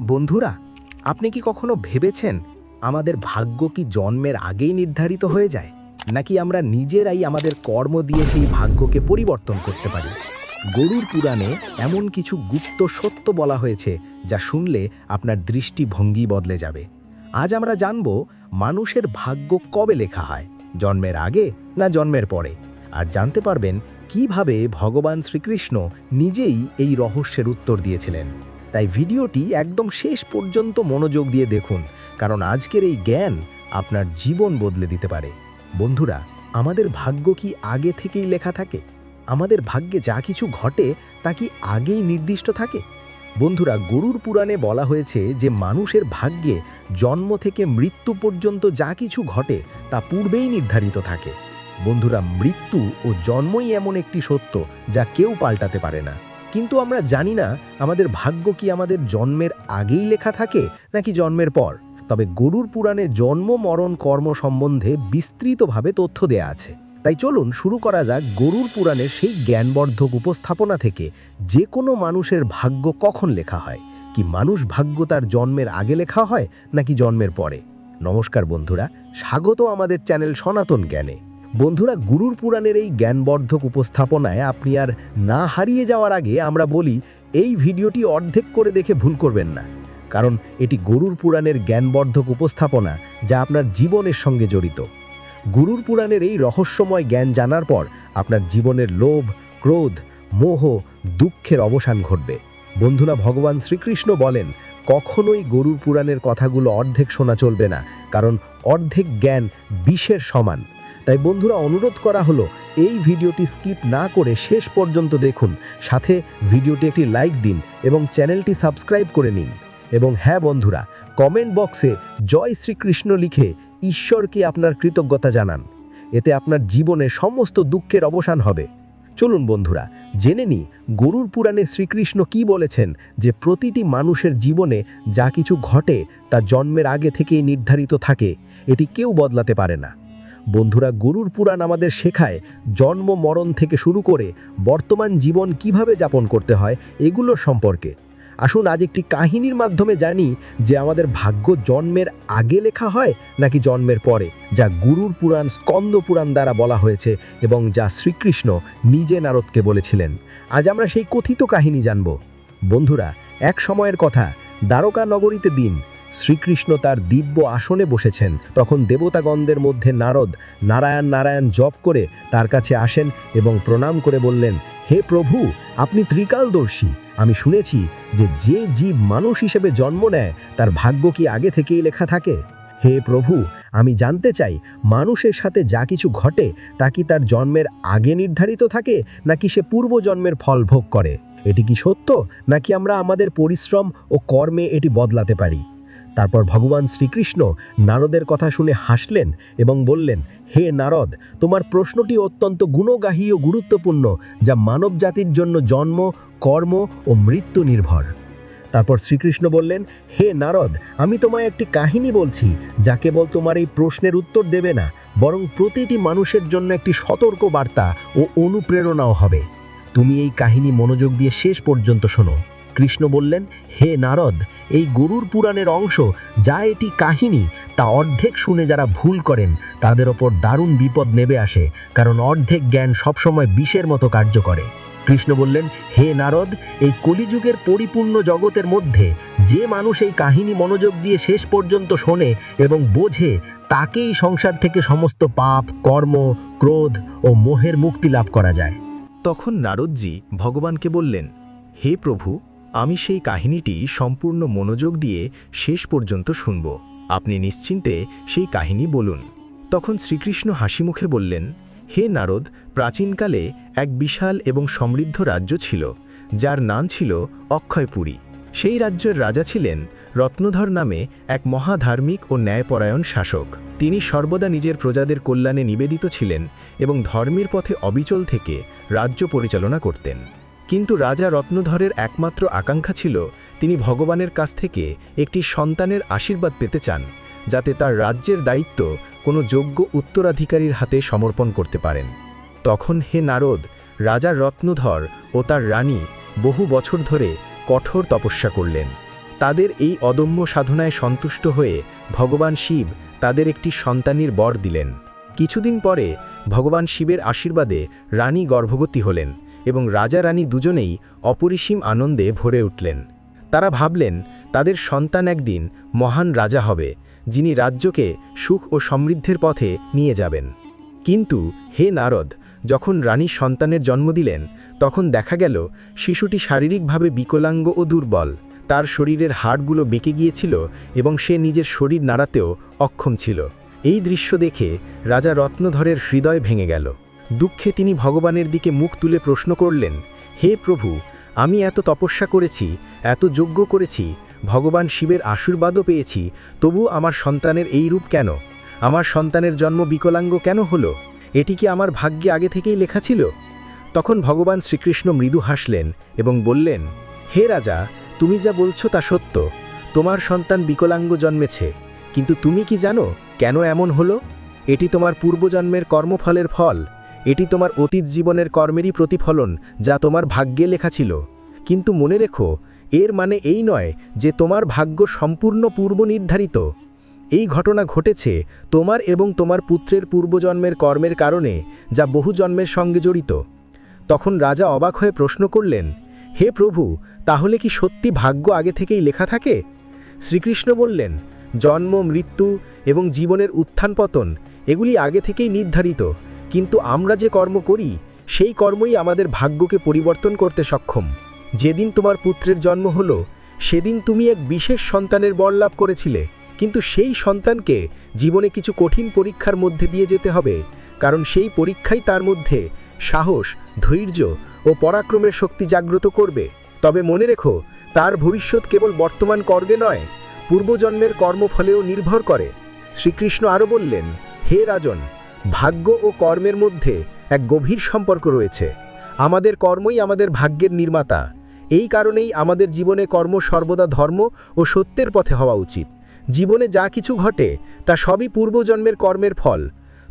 বন্ধুরা, আপনি কি কখনো ভেবেছেন আমাদের ভাগ্য কি জন্মের আগেই নির্ধারিত হয়ে যায়? নাকি আমরা নিজেরাই আমাদের কর্ম দিয়ে সেই ভাগ্যকে পরিবর্তন করতে পারি? গরুর পুরাণে এমন কিছু গুপ্ত সত্য বলা হয়েছে যা শুনলে আপনার দৃষ্টিভঙ্গি বদলে যাবে। আজ আমরা জানব মানুষের ভাগ্য কবে লেখা হয়, জন্মের আগে না জন্মের পরে? আর জানতে পারবেন কীভাবে ভগবান শ্রীকৃষ্ণ নিজেই এই রহস্যের উত্তর দিয়েছিলেন। তাই ভিডিওটি একদম শেষ পর্যন্ত মনোযোগ দিয়ে দেখুন, কারণ আজকের এই জ্ঞান আপনার জীবন বদলে দিতে পারে। বন্ধুরা, আমাদের ভাগ্য কি আগে থেকেই লেখা থাকে? আমাদের ভাগ্যে যা কিছু ঘটে, তা কি আগেই নির্দিষ্ট থাকে? বন্ধুরা, গরুর পুরাণে বলা হয়েছে যে মানুষের ভাগ্যে জন্ম থেকে মৃত্যু পর্যন্ত যা কিছু ঘটে, তা পূর্বেই নির্ধারিত থাকে। বন্ধুরা, মৃত্যু ও জন্মই এমন একটি সত্য যা কেউ পাল্টাতে পারে না। কিন্তু আমরা জানি না আমাদের ভাগ্য কি আমাদের জন্মের আগেই লেখা থাকে নাকি জন্মের পর। তবে গরুর পুরাণে জন্ম, মরণ, কর্ম সম্বন্ধে বিস্তৃতভাবে তথ্য দেয়া আছে। তাই চলুন শুরু করা যাক গরুর পুরাণের সেই জ্ঞানবর্ধক উপস্থাপনা থেকে। যে কোনো মানুষের ভাগ্য কখন লেখা হয়? কি মানুষ ভাগ্য তার জন্মের আগে লেখা হয় নাকি জন্মের পরে? নমস্কার বন্ধুরা, স্বাগত আমাদের চ্যানেল সনাতন জ্ঞানে। বন্ধুরা, গুরুর পুরাণের এই জ্ঞানবর্ধক উপস্থাপনায় আপনি আর না হারিয়ে যাওয়ার আগে আমরা বলি, এই ভিডিওটি অর্ধেক করে দেখে ভুল করবেন না। কারণ এটি গরুর পুরাণের জ্ঞানবর্ধক উপস্থাপনা যা আপনার জীবনের সঙ্গে জড়িত। গুরুর পুরাণের এই রহস্যময় জ্ঞান জানার পর আপনার জীবনের লোভ, ক্রোধ, মোহ, দুঃখের অবসান ঘটবে। বন্ধুরা, ভগবান শ্রীকৃষ্ণ বলেন, কখনোই গরুর পুরাণের কথাগুলো অর্ধেক শোনা চলবে না, কারণ অর্ধেক জ্ঞান বিষের সমান। তাই বন্ধুরা অনুরোধ করা হলো, এই ভিডিওটি স্কিপ না করে শেষ পর্যন্ত দেখুন। সাথে ভিডিওটি একটি লাইক দিন এবং চ্যানেলটি সাবস্ক্রাইব করে নিন। এবং হ্যাঁ বন্ধুরা, কমেন্ট বক্সে জয় শ্রীকৃষ্ণ লিখে ঈশ্বরকে আপনার কৃতজ্ঞতা জানান। এতে আপনার জীবনে সমস্ত দুঃখের অবসান হবে। চলুন বন্ধুরা, জেনে নি গরুর পুরাণে শ্রীকৃষ্ণ কি বলেছেন যে প্রতিটি মানুষের জীবনে যা কিছু ঘটে তা জন্মের আগে থেকেই নির্ধারিত থাকে। এটি কেউ বদলাতে পারে না। বন্ধুরা গুরুর পুরাণ আমাদের শেখায়, জন্ম, মরণ থেকে শুরু করে বর্তমান জীবন কীভাবে যাপন করতে হয় এগুলোর সম্পর্কে। আসুন আজ একটি কাহিনীর মাধ্যমে জানি যে আমাদের ভাগ্য জন্মের আগে লেখা হয় নাকি জন্মের পরে, যা গুরুর পুরাণ, স্কন্দ পুরাণ দ্বারা বলা হয়েছে এবং যা শ্রীকৃষ্ণ নিজে নারদকে বলেছিলেন। আজ আমরা সেই কথিত কাহিনী জানব। বন্ধুরা, এক সময়ের কথা, দ্বারকা নগরীতে দিন শ্রীকৃষ্ণ তার দিব্য আসনে বসেছেন। তখন দেবতাগণদের মধ্যে নারদ নারায়ণ নারায়ণ জপ করে তার কাছে আসেন এবং প্রণাম করে বললেন, হে প্রভু, আপনি ত্রিকালদর্শী। আমি শুনেছি যে যে জীব মানুষ হিসেবে জন্ম নেয়, তার ভাগ্য কি আগে থেকেই লেখা থাকে? হে প্রভু, আমি জানতে চাই, মানুষের সাথে যা কিছু ঘটে, তা কি তার জন্মের আগে নির্ধারিত থাকে, নাকি সে পূর্বজন্মের ফল ভোগ করে? এটি কি সত্য, নাকি আমরা আমাদের পরিশ্রম ও কর্মে এটি বদলাতে পারি? তারপর ভগবান শ্রীকৃষ্ণ নারদের কথা শুনে হাসলেন এবং বললেন, হে নারদ, তোমার প্রশ্নটি অত্যন্ত গুণগাহী ও গুরুত্বপূর্ণ, যা মানব জাতির জন্য জন্ম, কর্ম ও মৃত্যু নির্ভর। তারপর শ্রীকৃষ্ণ বললেন, হে নারদ, আমি তোমায় একটি কাহিনী বলছি, যা কেবল তোমার এই প্রশ্নের উত্তর দেবে না, বরং প্রতিটি মানুষের জন্য একটি সতর্ক বার্তা ও অনুপ্রেরণাও হবে। তুমি এই কাহিনী মনোযোগ দিয়ে শেষ পর্যন্ত শোনো। কৃষ্ণ বললেন, হে নারদ, এই গরুর পুরাণের অংশ যা এটি কাহিনী, তা অর্ধেক শুনে যারা ভুল করেন, তাদের ওপর দারুণ বিপদ নেবে আসে, কারণ অর্ধেক জ্ঞান সবসময় বিষের মতো কার্য করে। কৃষ্ণ বললেন, হে নারদ, এই কলিযুগের পরিপূর্ণ জগতের মধ্যে যে মানুষ এই কাহিনী মনোযোগ দিয়ে শেষ পর্যন্ত শোনে এবং বোঝে, তাকেই সংসার থেকে সমস্ত পাপ, কর্ম, ক্রোধ ও মোহের মুক্তি লাভ করা যায়। তখন নারদজি ভগবানকে বললেন, হে প্রভু আমি সেই কাহিনীটি সম্পূর্ণ মনোযোগ দিয়ে শেষ পর্যন্ত শুনব। আপনি নিশ্চিন্তে সেই কাহিনী বলুন। তখন শ্রীকৃষ্ণ হাসিমুখে বললেন, হে নারদ, প্রাচীনকালে এক বিশাল এবং সমৃদ্ধ রাজ্য ছিল, যার নাম ছিল অক্ষয়পুরী। সেই রাজ্যের রাজা ছিলেন রত্নধর নামে এক মহাধার্মিক ও ন্যায়পরায়ণ শাসক। তিনি সর্বদা নিজের প্রজাদের কল্যাণে নিবেদিত ছিলেন এবং ধর্মের পথে অবিচল থেকে রাজ্য পরিচালনা করতেন। কিন্তু রাজা রত্নধরের একমাত্র আকাঙ্ক্ষা ছিল, তিনি ভগবানের কাছ থেকে একটি সন্তানের আশীর্বাদ পেতে চান, যাতে তার রাজ্যের দায়িত্ব কোনো যোগ্য উত্তরাধিকারীর হাতে সমর্পণ করতে পারেন। তখন হে নারদ, রাজা রত্নধর ও তার রানী বহু বছর ধরে কঠোর তপস্যা করলেন। তাদের এই অদম্য সাধনায় সন্তুষ্ট হয়ে ভগবান শিব তাদের একটি সন্তানের বর দিলেন। কিছুদিন পরে ভগবান শিবের আশীর্বাদে রানী গর্ভবতী হলেন। এবং রাজা রানী দুজনেই অপরিসীম আনন্দে ভরে উঠলেন। তারা ভাবলেন, তাদের সন্তান একদিন মহান রাজা হবে, যিনি রাজ্যকে সুখ ও সমৃদ্ধের পথে নিয়ে যাবেন। কিন্তু হে নারদ, যখন রানী সন্তানের জন্ম দিলেন, তখন দেখা গেল, শিশুটি শারীরিকভাবে বিকলাঙ্গ ও দুর্বল, তার শরীরের হাড়গুলো বেঁকে গিয়েছিল এবং সে নিজের শরীর নাড়াতেও অক্ষম ছিল। এই দৃশ্য দেখে রাজা রত্নধরের হৃদয় ভেঙে গেল। দুঃখে তিনি ভগবানের দিকে মুখ তুলে প্রশ্ন করলেন, হে প্রভু, আমি এত তপস্যা করেছি, এত যজ্ঞ করেছি, ভগবান শিবের আশীর্বাদও পেয়েছি, তবু আমার সন্তানের এই রূপ কেন? আমার সন্তানের জন্ম বিকলাঙ্গ কেন হলো? এটি কি আমার ভাগ্যে আগে থেকেই লেখা ছিল? তখন ভগবান শ্রীকৃষ্ণ মৃদু হাসলেন এবং বললেন, হে রাজা, তুমি যা বলছো তা সত্য। তোমার সন্তান বিকলাঙ্গ জন্মেছে, কিন্তু তুমি কি জানো কেন এমন হলো? এটি তোমার পূর্বজন্মের কর্মফলের ফল। এটি তোমার অতীত জীবনের কর্মেরই প্রতিফলন, যা তোমার ভাগ্যে লেখা ছিল। কিন্তু মনে রেখো, এর মানে এই নয় যে তোমার ভাগ্য সম্পূর্ণ পূর্ব নির্ধারিত। এই ঘটনা ঘটেছে তোমার এবং তোমার পুত্রের পূর্বজন্মের কর্মের কারণে, যা বহু জন্মের সঙ্গে জড়িত। তখন রাজা অবাক হয়ে প্রশ্ন করলেন, হে প্রভু, তাহলে কি সত্যি ভাগ্য আগে থেকেই লেখা থাকে? শ্রীকৃষ্ণ বললেন, জন্ম, মৃত্যু এবং জীবনের উত্থান পতন, এগুলি আগে থেকেই নির্ধারিত। কিন্তু আমরা যে কর্ম করি, সেই কর্মই আমাদের ভাগ্যকে পরিবর্তন করতে সক্ষম। যেদিন তোমার পুত্রের জন্ম হলো, সেদিন তুমি এক বিশেষ সন্তানের বর লাভ করেছিলে। কিন্তু সেই সন্তানকে জীবনে কিছু কঠিন পরীক্ষার মধ্যে দিয়ে যেতে হবে, কারণ সেই পরীক্ষাই তার মধ্যে সাহস, ধৈর্য ও পরাক্রমের শক্তি জাগ্রত করবে। তবে মনে রেখো, তার ভবিষ্যৎ কেবল বর্তমান কর্গে নয়, পূর্বজন্মের কর্মফলেও নির্ভর করে। শ্রীকৃষ্ণ আরও বললেন, হে রাজন ভাগ্য ও কর্মের মধ্যে এক গভীর সম্পর্ক রয়েছে। আমাদের কর্মই আমাদের ভাগ্যের নির্মাতা। এই কারণেই আমাদের জীবনে কর্ম সর্বদা ধর্ম ও সত্যের পথে হওয়া উচিত। জীবনে যা কিছু ঘটে, তা সবই পূর্বজন্মের কর্মের ফল।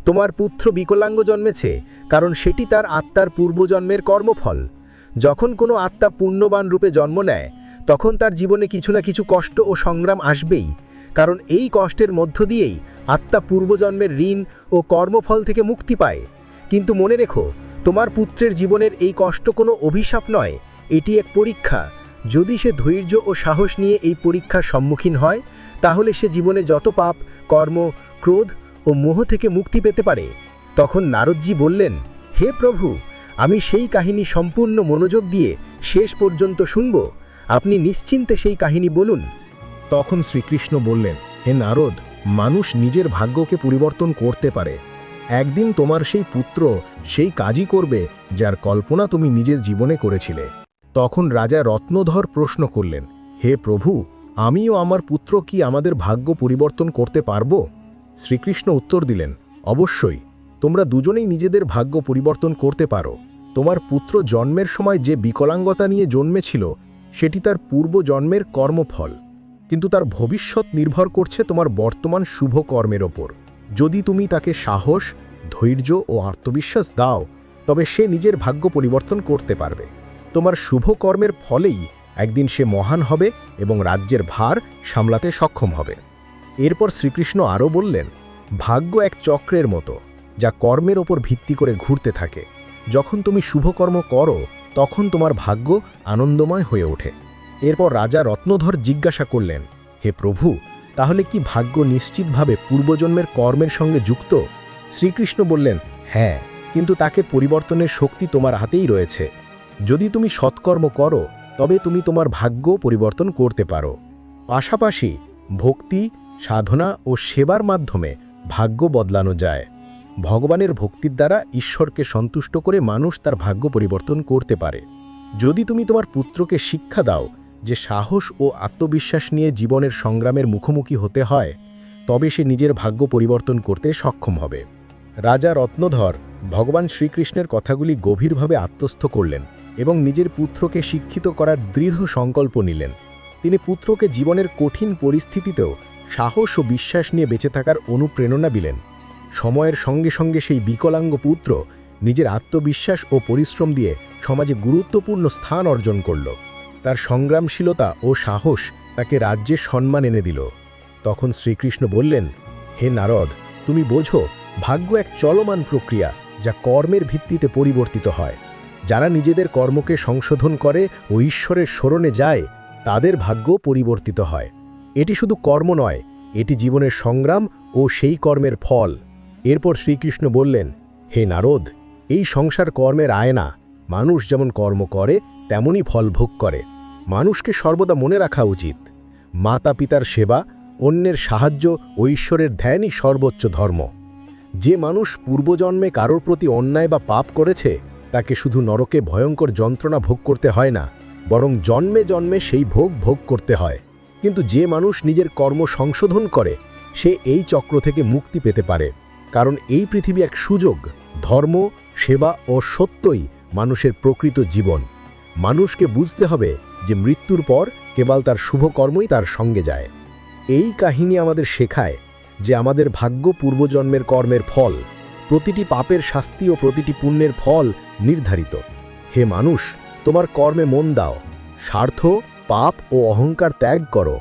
তোমার পুত্র বিকলাঙ্গ জন্মেছে, কারণ সেটি তার আত্মার পূর্বজন্মের কর্মফল। যখন কোনো আত্মা পূর্ণবান রূপে জন্ম নেয়, তখন তার জীবনে কিছু না কিছু কষ্ট ও সংগ্রাম আসবেই। কারণ এই কষ্টের মধ্য দিয়েই আত্মা পূর্বজন্মের ঋণ ও কর্মফল থেকে মুক্তি পায়। কিন্তু মনে রেখো, তোমার পুত্রের জীবনের এই কষ্ট কোনো অভিশাপ নয়, এটি এক পরীক্ষা। যদি সে ধৈর্য ও সাহস নিয়ে এই পরীক্ষার সম্মুখীন হয়, তাহলে সে জীবনে যত পাপ, কর্ম, ক্রোধ ও মোহ থেকে মুক্তি পেতে পারে। তখন নারদজি বললেন, হে প্রভু, আমি সেই কাহিনী সম্পূর্ণ মনোযোগ দিয়ে শেষ পর্যন্ত শুনব। আপনি নিশ্চিন্তে সেই কাহিনী বলুন। তখন শ্রীকৃষ্ণ বললেন, হে নারদ, মানুষ নিজের ভাগ্যকে পরিবর্তন করতে পারে। একদিন তোমার সেই পুত্র সেই কাজই করবে যার কল্পনা তুমি নিজের জীবনে করেছিলে। তখন রাজা রত্নধর প্রশ্ন করলেন, হে প্রভু, আমিও আমার পুত্র কি আমাদের ভাগ্য পরিবর্তন করতে পারব? শ্রীকৃষ্ণ উত্তর দিলেন, অবশ্যই, তোমরা দুজনেই নিজেদের ভাগ্য পরিবর্তন করতে পারো। তোমার পুত্র জন্মের সময় যে বিকলাঙ্গতা নিয়ে জন্মেছিল, সেটি তার পূর্ব জন্মের কর্মফল। কিন্তু তার ভবিষ্যৎ নির্ভর করছে তোমার বর্তমান শুভ কর্মের ওপর। যদি তুমি তাকে সাহস, ধৈর্য ও আত্মবিশ্বাস দাও, তবে সে নিজের ভাগ্য পরিবর্তন করতে পারবে। তোমার শুভ কর্মের ফলেই একদিন সে মহান হবে এবং রাজ্যের ভার সামলাতে সক্ষম হবে। এরপর শ্রীকৃষ্ণ আরও বললেন, ভাগ্য এক চক্রের মতো, যা কর্মের ওপর ভিত্তি করে ঘুরতে থাকে। যখন তুমি শুভকর্ম করো, তখন তোমার ভাগ্য আনন্দময় হয়ে ওঠে। এরপর রাজা রত্নধর জিজ্ঞাসা করলেন, হে প্রভু, তাহলে কি ভাগ্য নিশ্চিতভাবে পূর্বজন্মের কর্মের সঙ্গে যুক্ত? শ্রীকৃষ্ণ বললেন হ্যাঁ কিন্তু তাকে পরিবর্তনের শক্তি তোমার হাতেই রয়েছে। যদি তুমি সৎকর্ম করো, তবে তুমি তোমার ভাগ্য পরিবর্তন করতে পারো। পাশাপাশি ভক্তি, সাধনা ও সেবার মাধ্যমে ভাগ্য বদলানো যায়। ভগবানের ভক্তির দ্বারা ঈশ্বরকে সন্তুষ্ট করে মানুষ তার ভাগ্য পরিবর্তন করতে পারে। যদি তুমি তোমার পুত্রকে শিক্ষা দাও যে সাহস ও আত্মবিশ্বাস নিয়ে জীবনের সংগ্রামের মুখোমুখি হতে হয়, তবে সে নিজের ভাগ্য পরিবর্তন করতে সক্ষম হবে। রাজা রত্নধর ভগবান শ্রীকৃষ্ণের কথাগুলি গভীরভাবে আত্মস্থ করলেন এবং নিজের পুত্রকে শিক্ষিত করার দৃঢ় সংকল্প নিলেন। তিনি পুত্রকে জীবনের কঠিন পরিস্থিতিতেও সাহস ও বিশ্বাস নিয়ে বেঁচে থাকার অনুপ্রেরণা দিলেন। সময়ের সঙ্গে সঙ্গে সেই বিকলাঙ্গ পুত্র নিজের আত্মবিশ্বাস ও পরিশ্রম দিয়ে সমাজে গুরুত্বপূর্ণ স্থান অর্জন করল। তার সংগ্রামশীলতা ও সাহস তাকে রাজ্যের সম্মান এনে দিল। তখন শ্রীকৃষ্ণ বললেন, হে নারদ, তুমি বোঝো, ভাগ্য এক চলমান প্রক্রিয়া যা কর্মের ভিত্তিতে পরিবর্তিত হয়। যারা নিজেদের কর্মকে সংশোধন করে ও ঈশ্বরের স্মরণে যায়, তাদের ভাগ্য পরিবর্তিত হয়। এটি শুধু কর্ম নয়, এটি জীবনের সংগ্রাম ও সেই কর্মের ফল। এরপর শ্রীকৃষ্ণ বললেন, হে নারদ, এই সংসার কর্মের আয়না, মানুষ যেমন কর্ম করে, তেমনই ফল ভোগ করে। মানুষকে সর্বদা মনে রাখা উচিত। মাতা পিতার সেবা, অন্যের সাহায্য ও ঈশ্বরের ধ্যানই সর্বোচ্চ ধর্ম। যে মানুষ পূর্বজন্মে কারোর প্রতি অন্যায় বা পাপ করেছে, তাকে শুধু নরকে ভয়ঙ্কর যন্ত্রণা ভোগ করতে হয় না, বরং জন্মে জন্মে সেই ভোগ ভোগ করতে হয়। কিন্তু যে মানুষ নিজের কর্ম সংশোধন করে, সে এই চক্র থেকে মুক্তি পেতে পারে। কারণ এই পৃথিবী এক সুযোগ, ধর্ম, সেবা ও সত্যই মানুষের প্রকৃত জীবন। মানুষকে বুঝতে হবে যে মৃত্যুর পর কেবল তার শুভ কর্মই তার সঙ্গে যায়। এই কাহিনী আমাদের শেখায় যে আমাদের ভাগ্য পূর্বজন্মের কর্মের ফল, প্রতিটি পাপের শাস্তি ও প্রতিটি পুণ্যের ফল নির্ধারিত। হে মানুষ, তোমার কর্মে মন দাও, স্বার্থ, পাপ ও অহংকার ত্যাগ করো,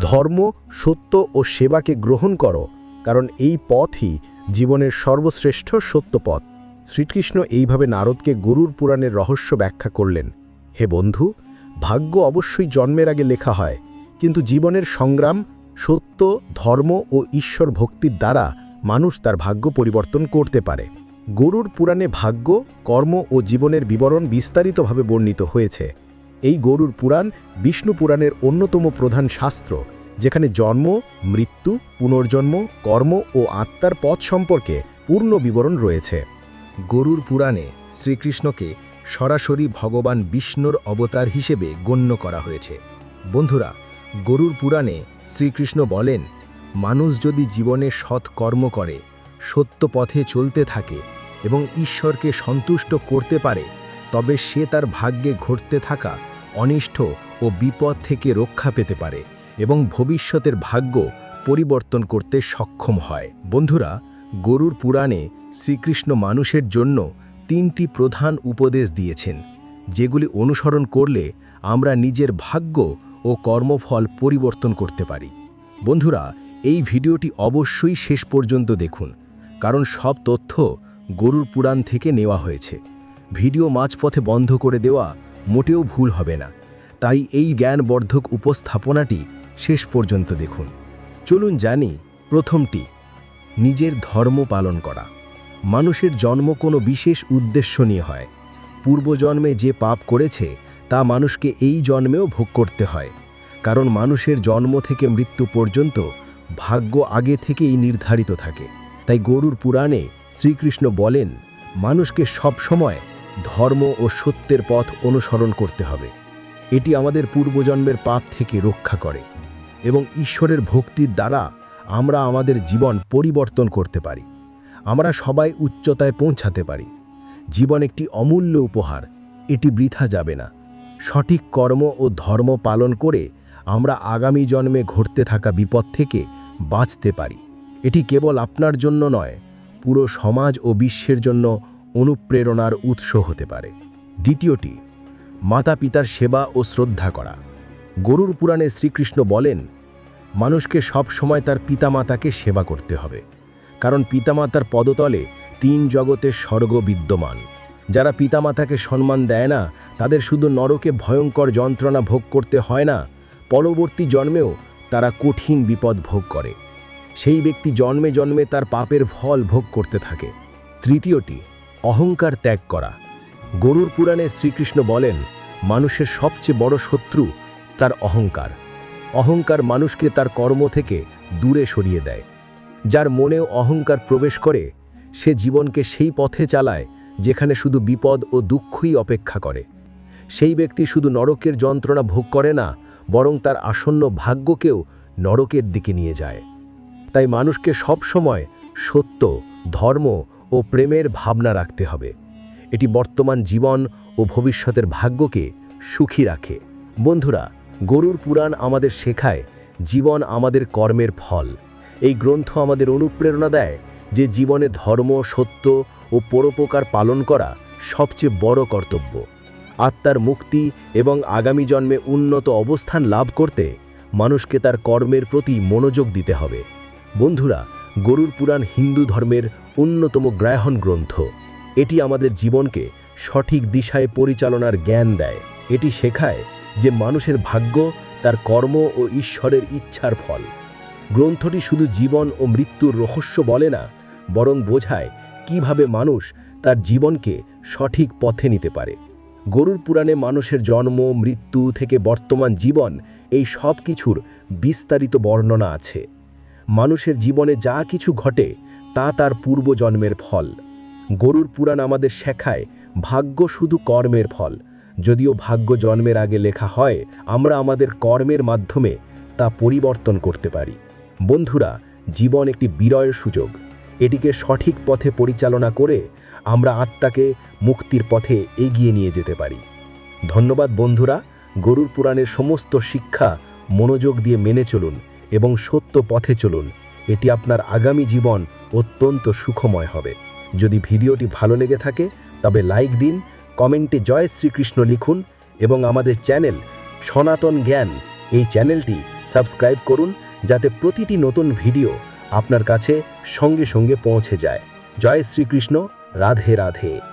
ধর্ম, সত্য ও সেবাকে গ্রহণ করো, কারণ এই পথই জীবনের সর্বশ্রেষ্ঠ সত্য পথ। শ্রীকৃষ্ণ এইভাবে নারদকে গরুর পুরাণের রহস্য ব্যাখ্যা করলেন। হে বন্ধু ভাগ্য অবশ্যই জন্মের আগে লেখা হয়, কিন্তু জীবনের সংগ্রাম, সত্য, ধর্ম ও ঈশ্বর ভক্তির দ্বারা মানুষ তার ভাগ্য পরিবর্তন করতে পারে। গরুর পুরাণে ভাগ্য, কর্ম ও জীবনের বিবরণ বিস্তারিতভাবে বর্ণিত হয়েছে। এই গরুর পুরাণ বিষ্ণু পুরাণের অন্যতম প্রধান শাস্ত্র, যেখানে জন্ম, মৃত্যু, পুনর্জন্ম, কর্ম ও আত্মার পথ সম্পর্কে পূর্ণ বিবরণ রয়েছে। গরুর পুরাণে শ্রীকৃষ্ণকে সরাসরি ভগবান বিষ্ণুর অবতার হিসেবে গণ্য করা হয়েছে। বন্ধুরা, গরুর পুরাণে শ্রীকৃষ্ণ বলেন, মানুষ যদি জীবনে সৎ কর্ম করে, সত্য পথে চলতে থাকে এবং ঈশ্বরকে সন্তুষ্ট করতে পারে, তবে সে তার ভাগ্যে ঘটতে থাকা অনিষ্ট ও বিপদ থেকে রক্ষা পেতে পারে এবং ভবিষ্যতের ভাগ্য পরিবর্তন করতে সক্ষম হয়। বন্ধুরা, গরুর পুরাণে শ্রীকৃষ্ণ মানুষের জন্য তিনটি প্রধান উপদেশ দিয়েছেন, যেগুলি অনুসরণ করলে আমরা নিজের ভাগ্য ও কর্মফল পরিবর্তন করতে পারি। বন্ধুরা, এই ভিডিওটি অবশ্যই শেষ পর্যন্ত দেখুন, কারণ সব তথ্য গরুর পুরাণ থেকে নেওয়া হয়েছে। ভিডিও মাঝপথে বন্ধ করে দেওয়া মোটেও ভুল হবে না। তাই এই জ্ঞানবর্ধক উপস্থাপনাটি শেষ পর্যন্ত দেখুন। চলুন জানি প্রথমটি, নিজের ধর্ম পালন করা। মানুষের জন্ম কোনো বিশেষ উদ্দেশ্য নিয়ে হয়। পূর্বজন্মে যে পাপ করেছে, তা মানুষকে এই জন্মেও ভোগ করতে হয়। কারণ মানুষের জন্ম থেকে মৃত্যু পর্যন্ত ভাগ্য আগে থেকেই নির্ধারিত থাকে। তাই গরুর পুরাণে শ্রীকৃষ্ণ বলেন, মানুষকে সবসময় ধর্ম ও সত্যের পথ অনুসরণ করতে হবে। এটি আমাদের পূর্বজন্মের পাপ থেকে রক্ষা করে এবং ঈশ্বরের ভক্তির দ্বারা আমরা আমাদের জীবন পরিবর্তন করতে পারি। আমরা সবাই উচ্চতায় পৌঁছাতে পারি। জীবন একটি অমূল্য উপহার, এটি বৃথা যাবে না। সঠিক কর্ম ও ধর্ম পালন করে আমরা আগামী জন্মে ঘটতে থাকা বিপদ থেকে বাঁচতে পারি। এটি কেবল আপনার জন্য নয়, পুরো সমাজ ও বিশ্বের জন্য অনুপ্রেরণার উৎস হতে পারে। দ্বিতীয়টি মাতা পিতার সেবা ও শ্রদ্ধা করা। গরুর পুরাণে শ্রীকৃষ্ণ বলেন, মানুষকে সব সময় তার পিতামাতাকে সেবা করতে হবে। কারণ পিতামাতার পদতলে তিন জগতের স্বর্গ বিদ্যমান। যারা পিতামাতাকে সম্মান দেয় না, তাদের শুধু নরকে ভয়ঙ্কর যন্ত্রণা ভোগ করতে হয় না, পরবর্তী জন্মেও তারা কঠিন বিপদ ভোগ করে। সেই ব্যক্তি জন্মে জন্মে তার পাপের ফল ভোগ করতে থাকে। তৃতীয়টি, অহংকার ত্যাগ করা। গরুর পুরাণে শ্রীকৃষ্ণ বলেন, মানুষের সবচেয়ে বড় শত্রু তার অহংকার। অহংকার মানুষকে তার কর্ম থেকে দূরে সরিয়ে দেয়। যার মনেও অহংকার প্রবেশ করে, সে জীবনকে সেই পথে চালায় যেখানে শুধু বিপদ ও দুঃখই অপেক্ষা করে। সেই ব্যক্তি শুধু নরকের যন্ত্রণা ভোগ করে না, বরং তার আসন্ন ভাগ্যকেও নরকের দিকে নিয়ে যায়। তাই মানুষকে সব সময় সত্য, ধর্ম ও প্রেমের ভাবনা রাখতে হবে। এটি বর্তমান জীবন ও ভবিষ্যতের ভাগ্যকে সুখী রাখে। বন্ধুরা, গরুর পুরাণ আমাদের শেখায়, জীবন আমাদের কর্মের ফল। এই গ্রন্থ আমাদের অনুপ্রেরণা দেয় যে জীবনে ধর্ম, সত্য ও পরোপকার পালন করা সবচেয়ে বড় কর্তব্য। আত্মার মুক্তি এবং আগামী জন্মে উন্নত অবস্থান লাভ করতে মানুষকে তার কর্মের প্রতি মনোযোগ দিতে হবে। বন্ধুরা, গরুর পুরাণ হিন্দু ধর্মের অন্যতম গ্রাহন গ্রন্থ। এটি আমাদের জীবনকে সঠিক দিশায় পরিচালনার জ্ঞান দেয়। এটি শেখায় যে মানুষের ভাগ্য তার কর্ম ও ঈশ্বরের ইচ্ছার ফল। গ্রন্থটি শুধু জীবন ও মৃত্যুর রহস্য বলে না, বরং বোঝায় কীভাবে মানুষ তার জীবনকে সঠিক পথে নিতে পারে। গরুর পুরাণে মানুষের জন্ম, মৃত্যু থেকে বর্তমান জীবন এই সব কিছুর বিস্তারিত বর্ণনা আছে। মানুষের জীবনে যা কিছু ঘটে, তা তার পূর্বজন্মের ফল। গরুর পুরাণ আমাদের শেখায় ভাগ্য শুধু কর্মের ফল। যদিও ভাগ্য জন্মের আগে লেখা হয়, আমরা আমাদের কর্মের মাধ্যমে তা পরিবর্তন করতে পারি। বন্ধুরা, জীবন একটি বিরয়ের সুযোগ। এটিকে সঠিক পথে পরিচালনা করে আমরা আত্মাকে মুক্তির পথে এগিয়ে নিয়ে যেতে পারি। ধন্যবাদ বন্ধুরা, গরুর পুরাণের সমস্ত শিক্ষা মনোযোগ দিয়ে মেনে চলুন এবং সত্য পথে চলুন। এটি আপনার আগামী জীবন অত্যন্ত সুখময় হবে। যদি ভিডিওটি ভালো লেগে থাকে, তবে লাইক দিন, কমেন্টে জয় শ্রীকৃষ্ণ লিখুন এবং আমাদের চ্যানেল সনাতন জ্ঞান এই চ্যানেলটি সাবস্ক্রাইব করুন যাতে প্রতিটি নতুন ভিডিও আপনার কাছে সঙ্গে সঙ্গে পৌঁছে যায়। জয় শ্রীকৃষ্ণ রাধে রাধে।